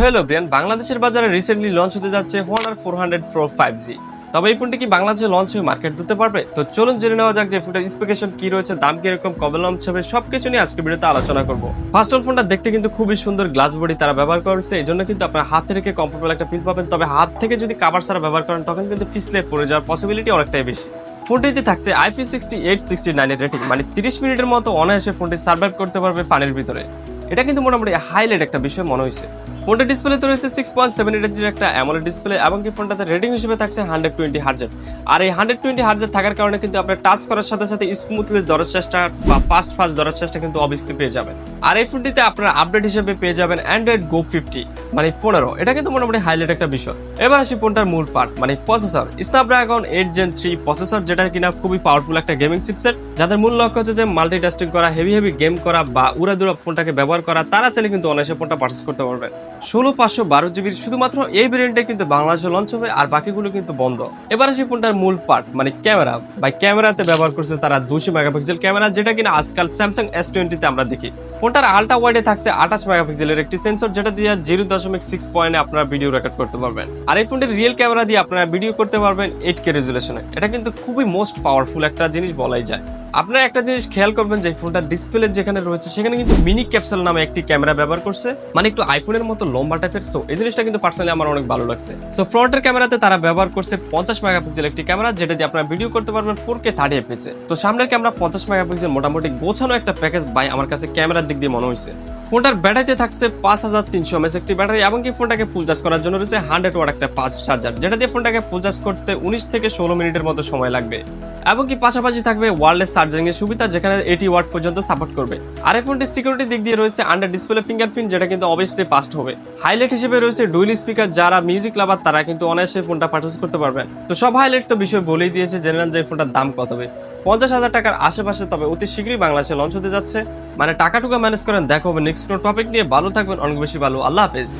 Hello Brian. বাংলাদেশের বাজারে recently launch হতে যাচ্ছে Honor four hundred pro five G তবে এই ফোনটি কি বাংলাদেশে লঞ্চ হয়ে মার্কেট দিতে পারবে? তো চলুন জেনে নেওয়া যাক যে ফোনটার স্পেকেশন কি রয়েছে, দাম কীরকম, কবে লঞ্চ হবে, সবকিছু নিয়ে আজকে ভিডিওতে আলোচনা করব। ফার্স্ট অল ফোনটা দেখতে কিন্তু খুবই সুন্দর গ্লাস বডি তারা ব্যবহার করেছে, এই জন্য কিন্তু আপনার হাতে রেখে কমফোর্টেবল একটা ফিল পাবেন। তবে হাত থেকে যদি কাভার ছাড়া ব্যবহার করেন, তখন কিন্তু ফিসলে পড়ে যাওয়ার পসিবিলিটি অনেকটাই বেশি। ফোনটিতে থাকছে আইপি সিক্সটি এইট সিক্সটি নাইনের রেটিং মানে তিরিশ মিনিটের মতো অনায়াসে ফোনটি সার্ভাইভ করতে পারবে পানির ভিতরে। এটা কিন্তু মোটামুটি হাইলাইট একটা বিষয় মনে হয়েছে ফোনটা ডিসপ্লেতে রয়েছে সিক্স পয়েন্ট সেভেন এইট ইঞ্চির একটা অ্যামোলেড ডিসপ্লে এবং কি ফোনটাতে রেটিং হিসেবে থাকছে হান্ড্রেড টোয়েন্টি হার্জের আর এই হান্ড্রেড টোয়েন্টি হার্জের থাকার কারণে কিন্তু আপনার টাচ করার সাথে সাথে স্মুথনেস ধরার চেষ্টা বা ফাস্ট ফাস্ট ধরার চেষ্টা কিন্তু অবভিয়াসলি পেয়ে যাবেন। আর এই ফোনটিতে আপনার আপডেট হিসেবে পেয়ে যাবেন অ্যান্ড্রয়েড গো ফিফটি মানে পনেরো। এটা কিন্তু মোটামুটি হাইলাইট একটা বিষয়। এবার আসি ফোনটার মূল পার্ট মানে processor Snapdragon eight gen three processor যেটা কিনা খুবই পাওয়ারফুল একটা গেমিং চিপসেট যাদের মূল লক্ষ্য হচ্ছে যে মাল্টি টাস্টিং করা হেভি হেভি গেম করা বা উড়াদুরা ফোনটাকে ব্যবহার করা, তারা চাইলে কিন্তু অনায়াসে ফোনটা পারচেস করতে পারবেন। ষোলো পাঁচশো বারো জিবির শুধুমাত্র এই ভেরিয়েন্টটা কিন্তু বাংলাদেশে লঞ্চ হবে আর বাকিগুলো কিন্তু বন্ধ। এবার আসি ফোনটার মূল পার্ট মানে ক্যামেরা বা ক্যামেরাতে ব্যবহার করছে তারা দুশো মেগাপিক্সেল ক্যামেরা যেটা কিনা আজকাল স্যামসাং এস টোয়েন্টিতে আমরা দেখি। ফোনটার আল্ট্রা ওয়াইডে থাকছে আঠাশ মেগাপিক্সেলের একটি সেন্সর, যেটা দিয়ে জিরো দশমিক সিক্স পয়েন্টে আপনারা ভিডিও রেকর্ড করতে পারবেন। আর এই ফোনটির রিয়েল ক্যামেরা দিয়ে আপনারা ভিডিও করতে পারবেন এইট কে রেজুলেশনে। এটা কিন্তু খুবই মোস্ট পাওয়ারফুল একটা জিনিস বলাই যায়। আপনারা একটা জিনিস খেয়াল করবেন যে ফোনটা ডিসপ্লে যেখানে রয়েছে, সেখানে কিন্তু মিনি ক্যাপসুল নামে একটি ক্যামেরা ব্যবহার করছে। মানে একটু আইফোনের মতো লম্বা টাইপের সো এই জিনিসটা কিন্তু পার্সোনালি আমার অনেক ভালো লাগছে। সো ফ্রন্টের ক্যামেরাতে তারা ব্যবহার করছে পঞ্চাশ মেগাপিক্সেল একটি ক্যামেরা, যেটা দিয়ে আপনারা ভিডিও করতে পারবেন ফোর কে থার্টি এফএসে তো সামনের ক্যামেরা পঞ্চাশ মেগাপিক্সেল মোটামুটি গোছানো একটা প্যাকেজ বাই আমার কাছে ক্যামেরার দিক দিয়ে মনে হয়েছে। ফোনটার ব্যাটারিতে থাকছে পাঁচ হাজার তিনশো এমএস একটি ব্যাটারি এবং কি ফোনটাকে ফুল চার্জ করার জন্য রয়েছে হান্ড্রেড ওয়াট একটা পাঁচ চার্জার যেটা দিয়ে ফোনটাকে ফুল চার্জ করতে উনিশ থেকে ষোলো মিনিটের মতো সময় লাগবে। এবং কি পাশাপাশি থাকবে ওয়ারলেস চার্জিং এর সুবিধা, যেখানে এইটি ওয়াট পর্যন্ত সাপোর্ট করবে। আর এই ফোনটির সিকিউরিটি দিক দিয়ে রয়েছে আন্ডার ডিসপ্লে ফিঙ্গারপ্রিন্ট যেটা কিন্তু অবভিয়াসলি ফাস্ট হবে। হাইলাইট হিসেবে রয়েছে ডুইল স্পিকার যারা মিউজিক লাভার তারা কিন্তু অনায়াসে ফোনটা পারচেস করতে পারবেন। তো সব হাইলাইট তো বিষয় বলেই দিয়েছে, জেনে যে ফোনটার দাম কত হবে। পঞ্চাশ হাজার টাকার আশেপাশে তবে অতি শীঘ্রই বাংলাদেশে লঞ্চ হতে যাচ্ছে। মানে টাকা টুকা ম্যানেজ করেন, দেখো নেক্সট টপিক নিয়ে। ভালো থাকবেন, অনেক বেশি ভালো। আল্লাহ হাফেজ।